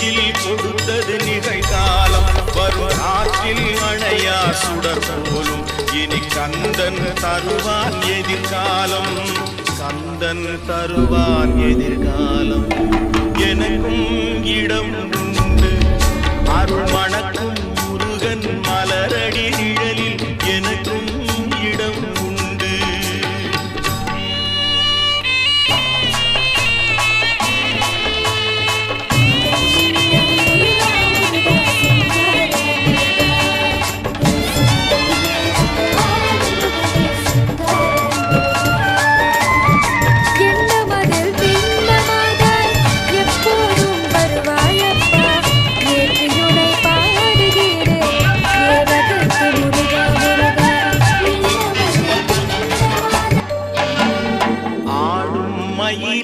நெஞ்சில் கொடுத்தது நிகழ்காலம். வரும் ஆற்றில் மழையா சுடர் போலும் இனி கந்தன் தருவான் எதிர்காலம். கந்தன் தருவான் எதிர்காலம். எனக்கும் இடம் உண்டு. அருள்மா மயில்